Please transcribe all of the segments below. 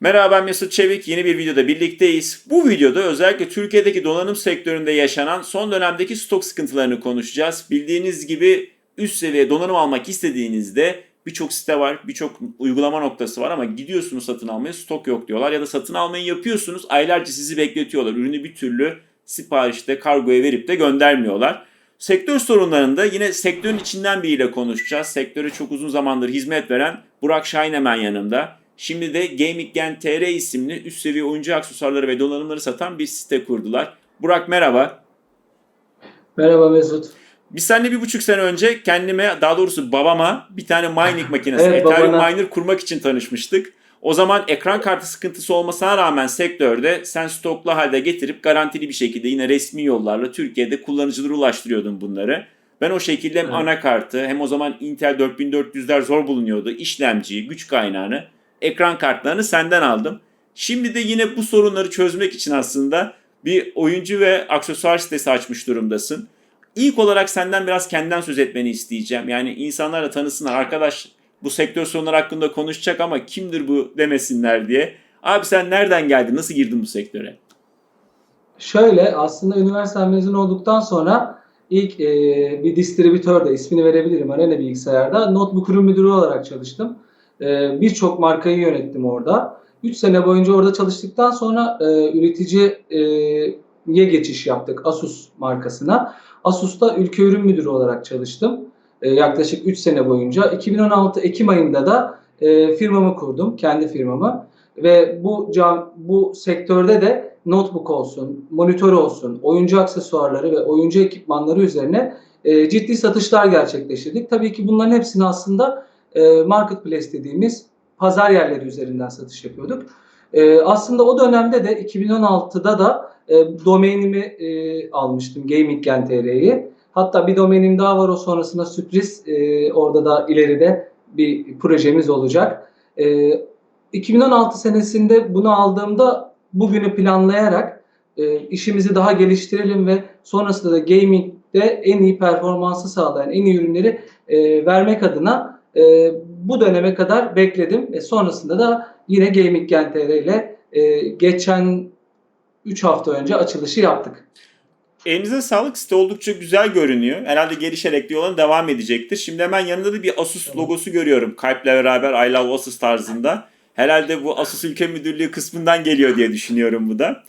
Merhaba ben Mesut Çevik. Yeni bir videoda birlikteyiz. Bu videoda özellikle Türkiye'deki donanım sektöründe yaşanan son dönemdeki stok sıkıntılarını konuşacağız. Bildiğiniz gibi üst seviye donanım almak istediğinizde birçok site var, birçok uygulama noktası var ama gidiyorsunuz satın almaya stok yok diyorlar ya da satın almayı yapıyorsunuz aylarca sizi bekletiyorlar. Ürünü bir türlü siparişte kargoya verip de göndermiyorlar. Sektör sorunlarında yine sektörün içinden biriyle konuşacağız. Sektöre çok uzun zamandır hizmet veren Burak Şahin hemen yanımda. Şimdi de Gaming Gen TR isimli üst seviye oyuncu aksesuarları ve donanımları satan bir site kurdular. Burak merhaba. Merhaba Mesut. Biz seninle bir buçuk sene önce kendime daha doğrusu babama bir tane mining makinesi Evet, Ethereum babana. miner kurmak için tanışmıştık. O zaman ekran kartı sıkıntısı olmasına rağmen sektörde sen stoklu halde getirip garantili bir şekilde yine resmi yollarla Türkiye'de kullanıcılara ulaştırıyordun bunları. Ben o şekilde hem Evet. anakartı hem o zaman Intel 4400'ler zor bulunuyordu. işlemciyi, güç kaynağını, ekran kartlarını senden aldım. Şimdi de yine bu sorunları çözmek için aslında bir oyuncu ve aksesuar sitesi açmış durumdasın. İlk olarak senden biraz kendinden söz etmeni isteyeceğim. Yani insanlar da tanısınlar. Arkadaş bu sektör sorunları hakkında konuşacak ama kimdir bu demesinler diye. Abi sen nereden geldin? Nasıl girdin bu sektöre? Şöyle aslında üniversite mezun olduktan sonra ilk e, bir distribütörde ismini verebilirim Arena Bilgisayar'da notebook ürün müdürü olarak çalıştım. E, Birçok markayı yönettim orada. 3 sene boyunca orada çalıştıktan sonra e, üreticiye geçiş yaptık Asus markasına. Asus'ta ülke ürün müdürü olarak çalıştım. E, yaklaşık 3 sene boyunca. 2016 Ekim ayında da e, firmamı kurdum, kendi firmamı. Ve bu cam, bu sektörde de notebook olsun, monitör olsun, oyuncu aksesuarları ve oyuncu ekipmanları üzerine e, ciddi satışlar gerçekleştirdik. Tabii ki bunların hepsini aslında e, marketplace dediğimiz pazar yerleri üzerinden satış yapıyorduk. E, aslında o dönemde de 2016'da da e, domainimi e, almıştım Gaming Gen TR'yi. Hatta bir domainim daha var o sonrasında sürpriz. E, orada da ileride bir projemiz olacak. E, 2016 senesinde bunu aldığımda bugünü planlayarak e, işimizi daha geliştirelim ve sonrasında da gaming'de en iyi performansı sağlayan en iyi ürünleri vermek adına e, bu döneme kadar bekledim ve sonrasında da yine Gaming Gen TR ile e, geçen 3 hafta önce açılışı yaptık. Elinize sağlık site oldukça güzel görünüyor. Herhalde gelişerek yoluna devam edecektir. Şimdi hemen yanında da bir Asus logosu görüyorum. Kalple beraber I love Asus tarzında. Herhalde bu Asus ülke müdürlüğü kısmından geliyor diye düşünüyorum bu da.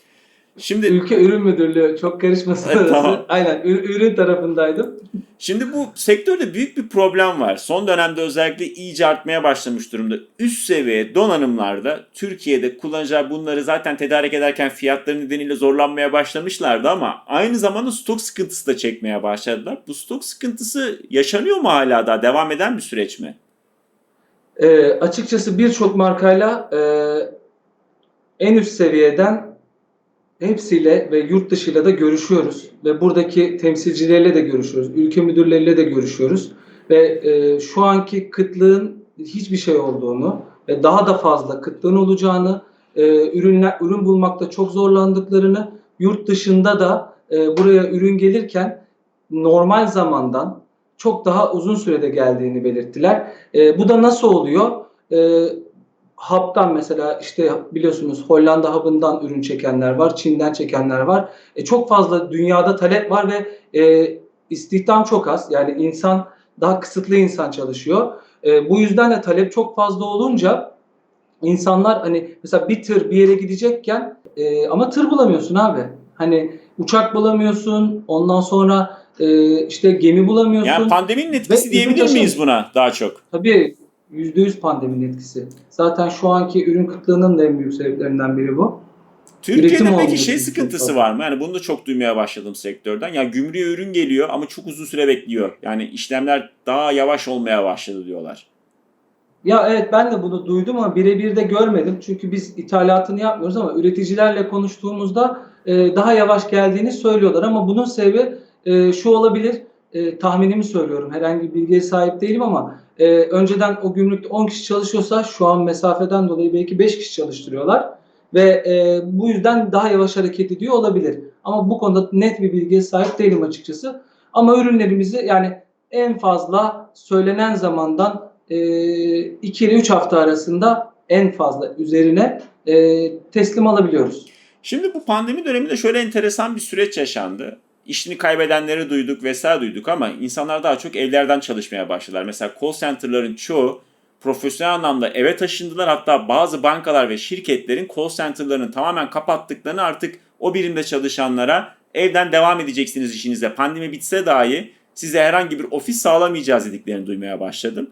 Şimdi Ülke Ürün Müdürlüğü çok karışmasın Evet, tamam. Aynen ür- ürün tarafındaydım. Şimdi bu sektörde büyük bir problem var. Son dönemde özellikle iyice artmaya başlamış durumda. Üst seviye donanımlarda Türkiye'de kullanıcılar bunları zaten tedarik ederken fiyatları nedeniyle zorlanmaya başlamışlardı ama aynı zamanda stok sıkıntısı da çekmeye başladılar. Bu stok sıkıntısı yaşanıyor mu hala daha? Devam eden bir süreç mi? E, açıkçası birçok markayla e, en üst seviyeden hepsiyle ve yurt dışıyla da görüşüyoruz ve buradaki temsilcileriyle de görüşüyoruz, ülke müdürleriyle de görüşüyoruz ve e, şu anki kıtlığın hiçbir şey olduğunu ve daha da fazla kıtlığın olacağını, e, ürünler ürün bulmakta çok zorlandıklarını, yurt dışında da e, buraya ürün gelirken normal zamandan çok daha uzun sürede geldiğini belirttiler. E, bu da nasıl oluyor? E, hub'dan mesela işte biliyorsunuz Hollanda hub'ından ürün çekenler var, Çin'den çekenler var. E, çok fazla dünyada talep var ve e, istihdam çok az. Yani insan daha kısıtlı insan çalışıyor. E, bu yüzden de talep çok fazla olunca insanlar hani mesela bir tır bir yere gidecekken e, ama tır bulamıyorsun abi. Hani uçak bulamıyorsun, ondan sonra e, işte gemi bulamıyorsun. Yani pandeminin etkisi diyebilir miyiz buna daha çok? Tabii %100 pandeminin etkisi. Zaten şu anki ürün kıtlığının da en büyük sebeplerinden biri bu. Türkiye'de peki şey sıkıntısı var mı? Yani bunu da çok duymaya başladım sektörden. Ya gümrüğe ürün geliyor ama çok uzun süre bekliyor. Yani işlemler daha yavaş olmaya başladı diyorlar. Ya evet ben de bunu duydum ama birebir de görmedim. Çünkü biz ithalatını yapmıyoruz ama üreticilerle konuştuğumuzda e, daha yavaş geldiğini söylüyorlar. Ama bunun sebebi e, şu olabilir. E, tahminimi söylüyorum. Herhangi bir bilgiye sahip değilim ama e, önceden o gümrükte 10 kişi çalışıyorsa şu an mesafeden dolayı belki 5 kişi çalıştırıyorlar. Ve e, bu yüzden daha yavaş hareket ediyor olabilir. Ama bu konuda net bir bilgiye sahip değilim açıkçası. Ama ürünlerimizi yani en fazla söylenen zamandan 2 ile 3 hafta arasında en fazla üzerine e, teslim alabiliyoruz. Şimdi bu pandemi döneminde şöyle enteresan bir süreç yaşandı. İşini kaybedenleri duyduk vesaire duyduk ama insanlar daha çok evlerden çalışmaya başladılar. Mesela call center'ların çoğu profesyonel anlamda eve taşındılar. Hatta bazı bankalar ve şirketlerin call center'larını tamamen kapattıklarını artık o birimde çalışanlara evden devam edeceksiniz işinize. Pandemi bitse dahi size herhangi bir ofis sağlamayacağız dediklerini duymaya başladım.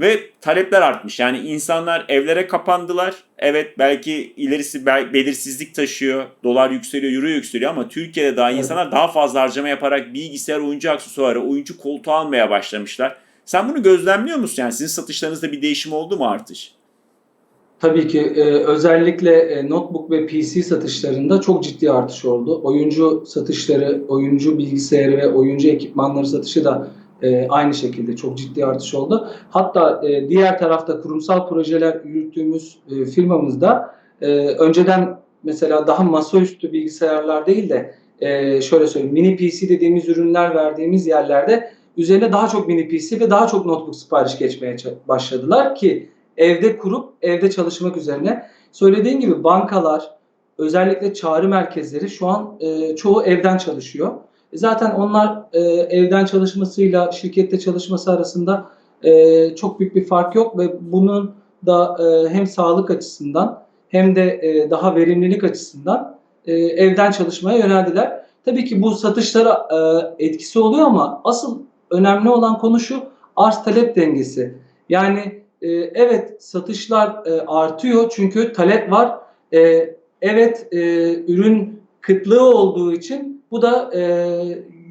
Ve talepler artmış. Yani insanlar evlere kapandılar. Evet belki ilerisi bel- belirsizlik taşıyor. Dolar yükseliyor, euro yükseliyor ama Türkiye'de daha insanlar daha fazla harcama yaparak bilgisayar, oyuncu aksesuarı, oyuncu koltuğu almaya başlamışlar. Sen bunu gözlemliyor musun? Yani sizin satışlarınızda bir değişim oldu mu artış? Tabii ki e, özellikle e, notebook ve PC satışlarında çok ciddi artış oldu. Oyuncu satışları, oyuncu bilgisayarı ve oyuncu ekipmanları satışı da e, aynı şekilde çok ciddi artış oldu. Hatta e, diğer tarafta kurumsal projeler yürüttüğümüz e, firmamızda e, önceden mesela daha masaüstü bilgisayarlar değil de e, şöyle söyleyeyim mini PC dediğimiz ürünler verdiğimiz yerlerde üzerine daha çok mini PC ve daha çok notebook sipariş geçmeye başladılar ki evde kurup evde çalışmak üzerine. Söylediğim gibi bankalar, özellikle çağrı merkezleri şu an e, çoğu evden çalışıyor. Zaten onlar e, evden çalışmasıyla şirkette çalışması arasında e, çok büyük bir fark yok ve bunun da e, hem sağlık açısından hem de e, daha verimlilik açısından e, evden çalışmaya yöneldiler. Tabii ki bu satışlara e, etkisi oluyor ama asıl önemli olan konu şu arz talep dengesi. Yani e, evet satışlar e, artıyor çünkü talep var. E, evet e, ürün kıtlığı olduğu için bu da e,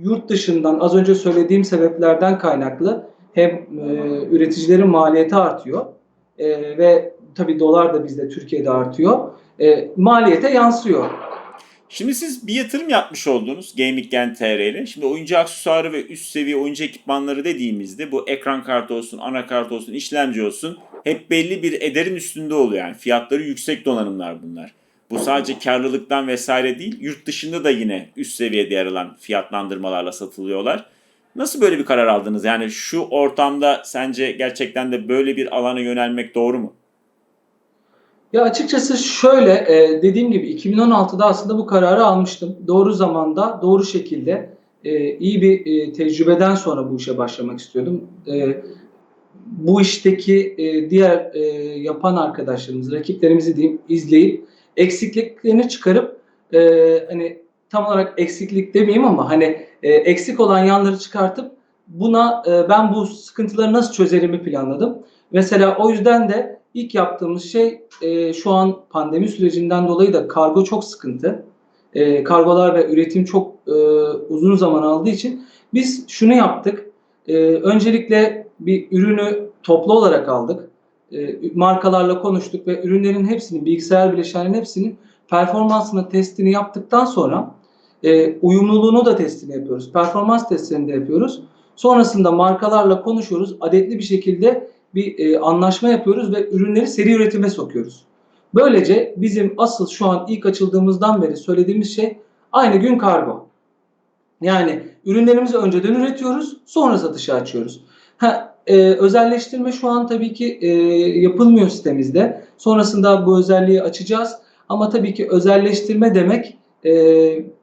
yurt dışından az önce söylediğim sebeplerden kaynaklı hem e, üreticilerin maliyeti artıyor e, ve tabii dolar da bizde Türkiye'de artıyor. E, maliyete yansıyor. Şimdi siz bir yatırım yapmış oldunuz Gaming Gen TR ile. Şimdi oyuncu aksesuarı ve üst seviye oyuncu ekipmanları dediğimizde bu ekran kartı olsun, anakart olsun, işlemci olsun hep belli bir ederin üstünde oluyor. Yani fiyatları yüksek donanımlar bunlar. Bu sadece karlılıktan vesaire değil, yurt dışında da yine üst seviyede yer alan fiyatlandırmalarla satılıyorlar. Nasıl böyle bir karar aldınız? Yani şu ortamda sence gerçekten de böyle bir alana yönelmek doğru mu? Ya açıkçası şöyle e, dediğim gibi 2016'da aslında bu kararı almıştım. Doğru zamanda, doğru şekilde e, iyi bir e, tecrübeden sonra bu işe başlamak istiyordum. Bu işteki diğer yapan arkadaşlarımız, rakiplerimizi diyeyim izleyip eksikliklerini çıkarıp e, hani tam olarak eksiklik demeyeyim ama hani e, eksik olan yanları çıkartıp buna e, ben bu sıkıntıları nasıl çözerimi planladım. Mesela o yüzden de ilk yaptığımız şey e, şu an pandemi sürecinden dolayı da kargo çok sıkıntı. E, kargolar ve üretim çok e, uzun zaman aldığı için biz şunu yaptık. E, öncelikle bir ürünü toplu olarak aldık. E, markalarla konuştuk ve ürünlerin hepsini, bilgisayar bileşenlerin hepsinin performansını testini yaptıktan sonra e, uyumluluğunu da testini yapıyoruz. Performans testlerini de yapıyoruz. Sonrasında markalarla konuşuyoruz. Adetli bir şekilde bir e, anlaşma yapıyoruz ve ürünleri seri üretime sokuyoruz. Böylece bizim asıl şu an ilk açıldığımızdan beri söylediğimiz şey aynı gün kargo. Yani ürünlerimizi önceden üretiyoruz, sonra satışa açıyoruz. Ha, e, özelleştirme şu an tabii ki e, yapılmıyor sitemizde. Sonrasında bu özelliği açacağız. Ama tabii ki özelleştirme demek e,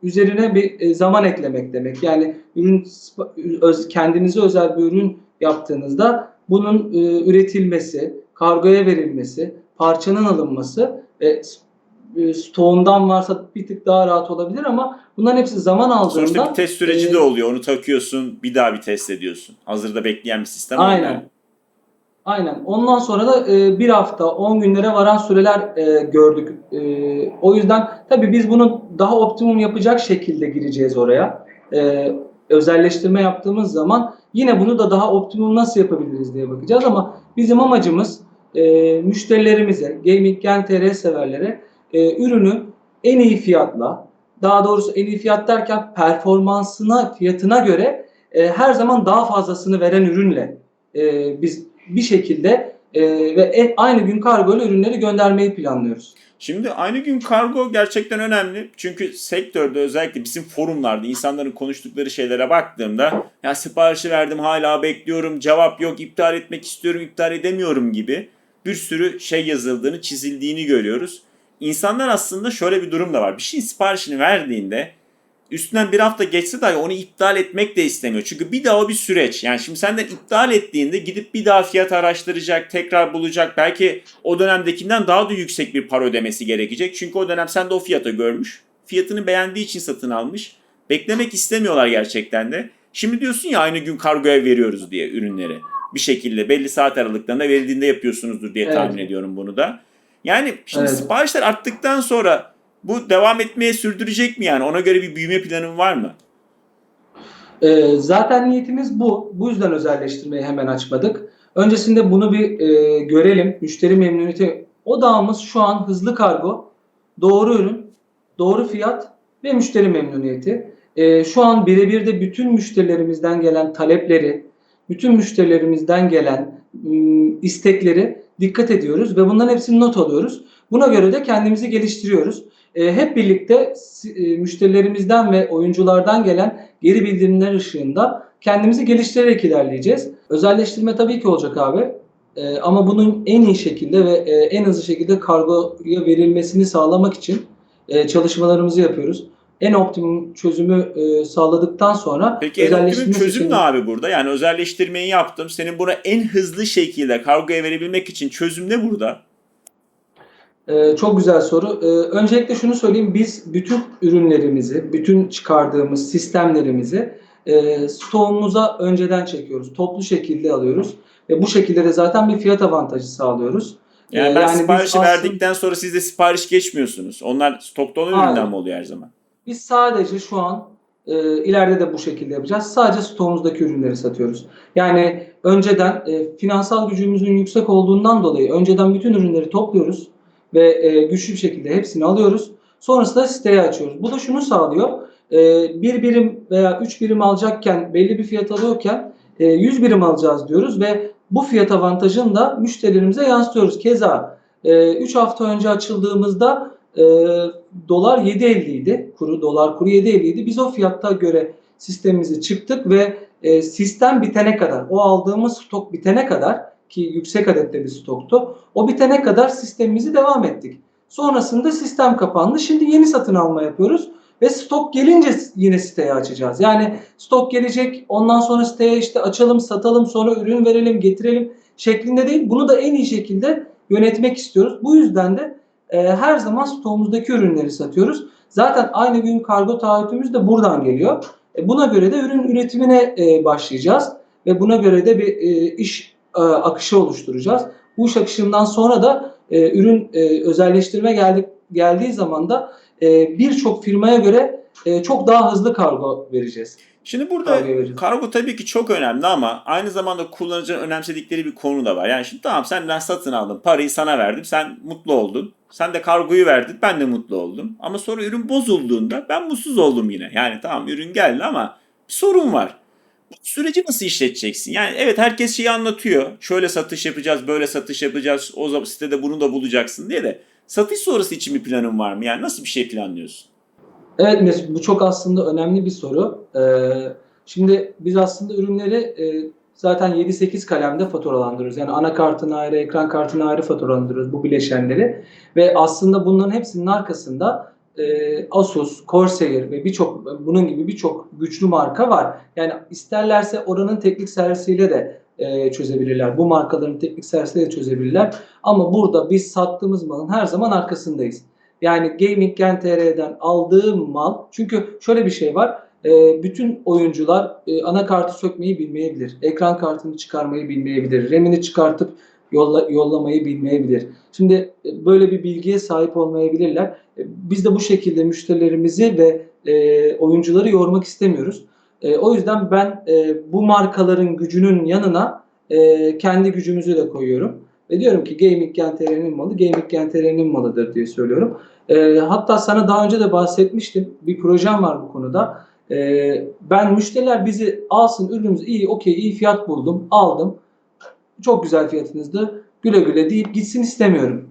üzerine bir e, zaman eklemek demek. Yani ürün öz, kendinize özel bir ürün yaptığınızda bunun e, üretilmesi, kargoya verilmesi, parçanın alınması ve e, stoğundan varsa bir tık daha rahat olabilir ama bunların hepsi zaman aldığında Sonuçta bir test süreci e, de oluyor. Onu takıyorsun, bir daha bir test ediyorsun. Hazırda bekleyen bir sistem Aynen. olmuyor. Aynen. Ondan sonra da e, bir hafta, 10 günlere varan süreler e, gördük. E, o yüzden tabii biz bunu daha optimum yapacak şekilde gireceğiz oraya. E, özelleştirme yaptığımız zaman yine bunu da daha optimum nasıl yapabiliriz diye bakacağız ama bizim amacımız e, müşterilerimize, Gaming Gen TR severlere e, ürünü en iyi fiyatla, daha doğrusu en iyi fiyat derken performansına, fiyatına göre e, her zaman daha fazlasını veren ürünle e, biz bir şekilde e, ve en, aynı gün kargo ile ürünleri göndermeyi planlıyoruz. Şimdi aynı gün kargo gerçekten önemli. Çünkü sektörde özellikle bizim forumlarda insanların konuştukları şeylere baktığımda ya siparişi verdim hala bekliyorum cevap yok iptal etmek istiyorum iptal edemiyorum gibi bir sürü şey yazıldığını, çizildiğini görüyoruz. İnsanlar aslında şöyle bir durum da var. Bir şeyin siparişini verdiğinde üstünden bir hafta geçse dahi onu iptal etmek de istemiyor. Çünkü bir daha o bir süreç. Yani şimdi senden iptal ettiğinde gidip bir daha fiyat araştıracak, tekrar bulacak. Belki o dönemdekinden daha da yüksek bir para ödemesi gerekecek. Çünkü o dönem sen de o fiyatı görmüş. Fiyatını beğendiği için satın almış. Beklemek istemiyorlar gerçekten de. Şimdi diyorsun ya aynı gün kargoya veriyoruz diye ürünleri. Bir şekilde belli saat aralıklarında verildiğinde yapıyorsunuzdur diye Evet. tahmin ediyorum bunu da. Yani şimdi Evet. siparişler arttıktan sonra bu devam etmeye sürdürecek mi yani? Ona göre bir büyüme planın var mı? Ee, zaten niyetimiz bu. Bu yüzden özelleştirmeyi hemen açmadık. Öncesinde bunu bir e, görelim. Müşteri memnuniyeti odağımız şu an hızlı kargo, doğru ürün, doğru fiyat ve müşteri memnuniyeti. Ee, şu an birebir de bütün müşterilerimizden gelen talepleri, bütün müşterilerimizden gelen ım, istekleri dikkat ediyoruz ve bunların hepsini not alıyoruz. Buna göre de kendimizi geliştiriyoruz. Ee, hep birlikte e, müşterilerimizden ve oyunculardan gelen geri bildirimler ışığında kendimizi geliştirerek ilerleyeceğiz. Özelleştirme tabii ki olacak abi. Ee, ama bunun en iyi şekilde ve e, en hızlı şekilde kargoya verilmesini sağlamak için e, çalışmalarımızı yapıyoruz. En optimum çözümü e, sağladıktan sonra Peki en optimum çözüm seçeneği- ne abi burada? Yani özelleştirmeyi yaptım. Senin buna en hızlı şekilde kargoya verebilmek için çözüm ne burada? Ee, çok güzel soru. Ee, öncelikle şunu söyleyeyim. Biz bütün ürünlerimizi, bütün çıkardığımız sistemlerimizi e, stoğumuza önceden çekiyoruz. Toplu şekilde alıyoruz. Ve bu şekilde de zaten bir fiyat avantajı sağlıyoruz. Yani Ee, ben biz siparişi aslında- verdikten sonra siz de sipariş geçmiyorsunuz. Onlar stokta olan üründen mi oluyor her zaman? Biz sadece şu an e, ileride de bu şekilde yapacağız. Sadece stoğumuzdaki ürünleri satıyoruz. Yani önceden e, finansal gücümüzün yüksek olduğundan dolayı önceden bütün ürünleri topluyoruz ve e, güçlü bir şekilde hepsini alıyoruz. Sonrasında siteyi açıyoruz. Bu da şunu sağlıyor. E, bir birim veya üç birim alacakken belli bir fiyat alıyorken e, 100 birim alacağız diyoruz ve bu fiyat avantajını da müşterilerimize yansıtıyoruz. Keza 3 hafta önce açıldığımızda e, dolar 7.50 idi. Kuru dolar kuru 7.50 idi. Biz o fiyatta göre sistemimizi çıktık ve e, sistem bitene kadar o aldığımız stok bitene kadar ki yüksek adette bir stoktu. O bitene kadar sistemimizi devam ettik. Sonrasında sistem kapandı. Şimdi yeni satın alma yapıyoruz ve stok gelince yine siteyi açacağız. Yani stok gelecek ondan sonra siteye işte açalım, satalım, sonra ürün verelim, getirelim şeklinde değil. Bunu da en iyi şekilde yönetmek istiyoruz. Bu yüzden de e, her zaman stoğumuzdaki ürünleri satıyoruz. Zaten aynı gün kargo taahhütümüz de buradan geliyor. E, buna göre de ürün üretimine e, başlayacağız ve buna göre de bir e, iş akışı oluşturacağız. Bu iş akışından sonra da ürün özelleştirme geldik geldiği zaman da birçok firmaya göre çok daha hızlı kargo vereceğiz. Şimdi burada Kargo tabii ki çok önemli ama aynı zamanda kullanıcının önemsedikleri bir konu da var. Yani şimdi tamam senden satın aldım, parayı sana verdim, sen mutlu oldun. Sen de kargoyu verdin, ben de mutlu oldum. Ama sonra ürün bozulduğunda ben mutsuz oldum yine. Yani tamam ürün geldi ama bir sorun var. Bu süreci nasıl işleteceksin? Yani evet herkes şeyi anlatıyor. Şöyle satış yapacağız, böyle satış yapacağız. O zaman sitede bunu da bulacaksın diye de. Satış sonrası için bir planın var mı? Yani nasıl bir şey planlıyorsun? Evet Mesut bu çok aslında önemli bir soru. Ee, şimdi biz aslında ürünleri e, zaten 7-8 kalemde faturalandırıyoruz. Yani anakartını ayrı, ekran kartını ayrı faturalandırıyoruz bu bileşenleri. Ve aslında bunların hepsinin arkasında e, Asus, Corsair ve birçok bunun gibi birçok güçlü marka var. Yani isterlerse oranın teknik servisiyle de e, çözebilirler. Bu markaların teknik servisiyle de çözebilirler. Ama burada biz sattığımız malın her zaman arkasındayız. Yani Gaming Gen aldığım mal çünkü şöyle bir şey var. e, bütün oyuncular e, anakartı sökmeyi bilmeyebilir. Ekran kartını çıkarmayı bilmeyebilir. RAM'ini çıkartıp yolla, yollamayı bilmeyebilir. Şimdi e, böyle bir bilgiye sahip olmayabilirler. E, Biz de bu şekilde müşterilerimizi ve e, oyuncuları yormak istemiyoruz. E, o yüzden ben e, bu markaların gücünün yanına e, kendi gücümüzü de koyuyorum. Ve diyorum ki Gaming Gen TR'nin malı Gaming Gen TR'nin malıdır diye söylüyorum. E, hatta sana daha önce de bahsetmiştim. Bir projem var bu konuda. E, ben müşteriler bizi alsın ürünümüz iyi, okey, iyi fiyat buldum, aldım. Çok güzel fiyatınızdı. Güle güle deyip gitsin istemiyorum.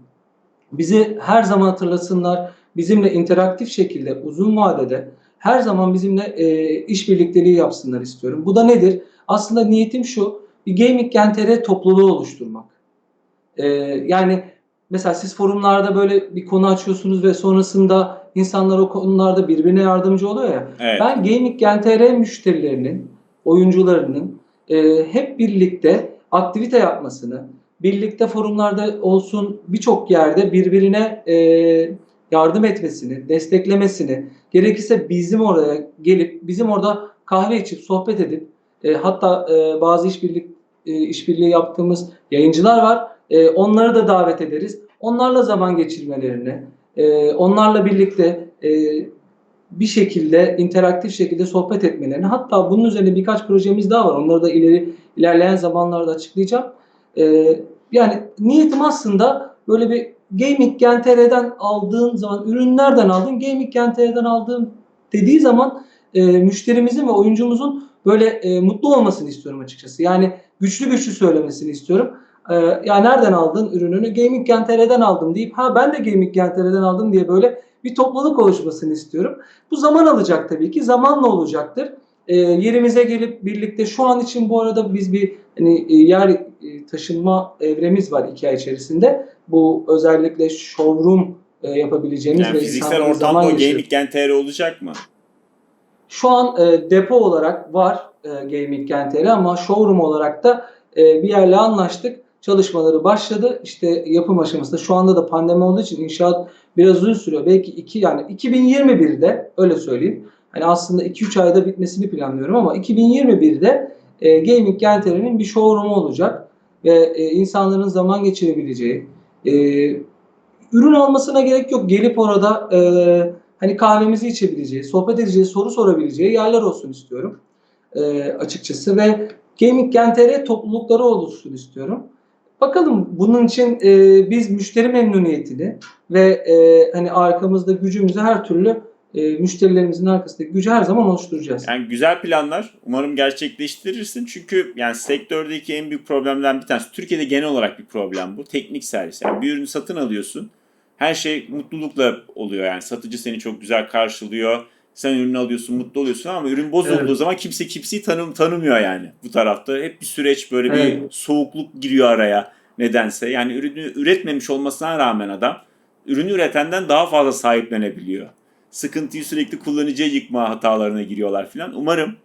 Bizi her zaman hatırlasınlar. Bizimle interaktif şekilde uzun vadede her zaman bizimle e, iş birlikteliği yapsınlar istiyorum. Bu da nedir? Aslında niyetim şu. Bir Gaming Gen TR topluluğu oluşturmak. Ee, yani mesela siz forumlarda böyle bir konu açıyorsunuz ve sonrasında insanlar o konularda birbirine yardımcı oluyor ya. Evet. Ben Gaming Gen TR müşterilerinin, oyuncularının e, hep birlikte aktivite yapmasını, birlikte forumlarda olsun birçok yerde birbirine e, yardım etmesini, desteklemesini, gerekirse bizim oraya gelip bizim orada kahve içip sohbet edip e, hatta e, bazı işbirlik e, işbirliği yaptığımız yayıncılar var. E, onları da davet ederiz. Onlarla zaman geçirmelerini, e, onlarla birlikte e, bir şekilde interaktif şekilde sohbet etmelerini hatta bunun üzerine birkaç projemiz daha var. Onları da ileri ilerleyen zamanlarda açıklayacağım. Ee, yani niyetim aslında böyle bir Gaming Gen TR'den aldığın zaman ürünlerden aldın Gaming Gen TR'den aldığım dediği zaman e, müşterimizin ve oyuncumuzun böyle e, mutlu olmasını istiyorum açıkçası. Yani güçlü güçlü söylemesini istiyorum. Ee, ya nereden aldın ürününü? Gaming Gen TR'den aldım deyip ha ben de Gaming Gen TR'den aldım diye böyle bir topluluk oluşmasını istiyorum. Bu zaman alacak tabii ki. Zamanla olacaktır. E, yerimize gelip birlikte şu an için bu arada biz bir hani e, yer e, taşınma evremiz var iki ay içerisinde. Bu özellikle showroom e, yapabileceğimiz Yani ve fiziksel ortamda o Gaming Gen TR olacak mı? Şu an e, depo olarak var e, Gaming Gen TR ama showroom olarak da e, bir yerle anlaştık. Çalışmaları başladı. İşte yapım aşamasında şu anda da pandemi olduğu için inşaat biraz uzun sürüyor. Belki iki yani 2021'de öyle söyleyeyim. Hani aslında 2-3 ayda bitmesini planlıyorum ama 2021'de e, Gaming Gen TR'nin bir showroom'u olacak ve e, insanların zaman geçirebileceği e, ürün almasına gerek yok. Gelip orada e, hani kahvemizi içebileceği, sohbet edeceği, soru sorabileceği yerler olsun istiyorum e, açıkçası ve Gaming Gen TR toplulukları oluşsun istiyorum. Bakalım bunun için e, biz müşteri memnuniyetini ve e, hani arkamızda gücümüzü her türlü e, müşterilerimizin arkasındaki gücü her zaman oluşturacağız. Yani güzel planlar. Umarım gerçekleştirirsin. Çünkü yani sektördeki en büyük problemden bir tanesi. Türkiye'de genel olarak bir problem bu. Teknik servis. Yani bir ürünü satın alıyorsun. Her şey mutlulukla oluyor. Yani satıcı seni çok güzel karşılıyor. Sen ürünü alıyorsun, mutlu oluyorsun ama ürün bozulduğu Evet. zaman kimse kimseyi tanım, tanımıyor yani bu tarafta. Hep bir süreç böyle bir Evet. soğukluk giriyor araya nedense. Yani ürünü üretmemiş olmasına rağmen adam ürünü üretenden daha fazla sahiplenebiliyor. Sıkıntıyı sürekli kullanıcıya yıkma hatalarına giriyorlar filan. Umarım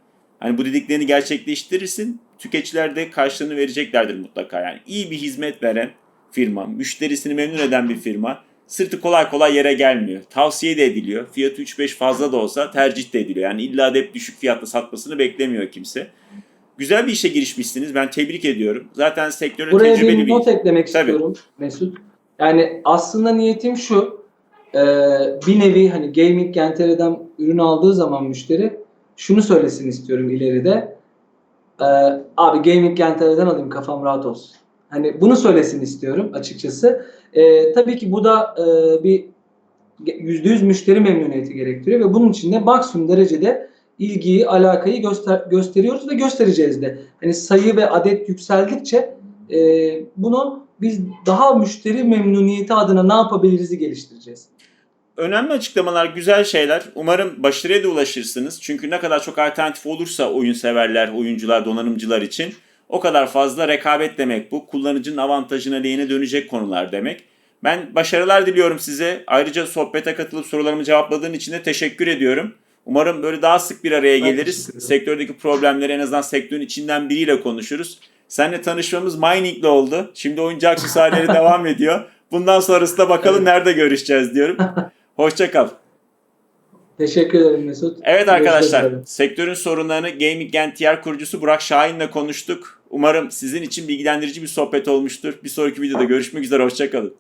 hani bu dediklerini gerçekleştirirsin. Tüketiciler de karşılığını vereceklerdir mutlaka. Yani iyi bir hizmet veren firma, müşterisini memnun eden bir firma sırtı kolay kolay yere gelmiyor. Tavsiye de ediliyor. Fiyatı 3-5 fazla da olsa tercih de ediliyor. Yani illa da hep düşük fiyatla satmasını beklemiyor kimse. Güzel bir işe girişmişsiniz. Ben tebrik ediyorum. Zaten sektörün Buraya tecrübeli bir bir... not eklemek Tabii. istiyorum Mesut. Yani aslında niyetim şu. e, bir nevi hani Gaming Gen TR'den ürün aldığı zaman müşteri şunu söylesin istiyorum ileride. E, abi Gaming Gen TR'den alayım kafam rahat olsun. Hani bunu söylesin istiyorum açıkçası. E, tabii ki bu da e, bir %100 müşteri memnuniyeti gerektiriyor ve bunun için de maksimum derecede ilgiyi, alakayı göster gösteriyoruz ve göstereceğiz de. Hani sayı ve adet yükseldikçe e, bunu biz daha müşteri memnuniyeti adına ne yapabiliriz'i geliştireceğiz. Önemli açıklamalar, güzel şeyler. Umarım başarıya da ulaşırsınız. Çünkü ne kadar çok alternatif olursa oyun severler, oyuncular, donanımcılar için o kadar fazla rekabet demek bu. Kullanıcının avantajına, lehine dönecek konular demek. Ben başarılar diliyorum size. Ayrıca sohbete katılıp sorularımı cevapladığın için de teşekkür ediyorum. Umarım böyle daha sık bir araya geliriz. Sektördeki problemleri en azından sektörün içinden biriyle konuşuruz. Seninle tanışmamız Mining'le oldu. Şimdi oyuncu aksesuarları devam ediyor. Bundan sonrası da bakalım Evet. nerede görüşeceğiz diyorum. Hoşça kal. Teşekkür ederim Mesut. Evet arkadaşlar, sektörün sorunlarını Gaming Gen TR kurucusu Burak Şahin'le konuştuk. Umarım sizin için bilgilendirici bir sohbet olmuştur. Bir sonraki videoda görüşmek üzere, hoşçakalın.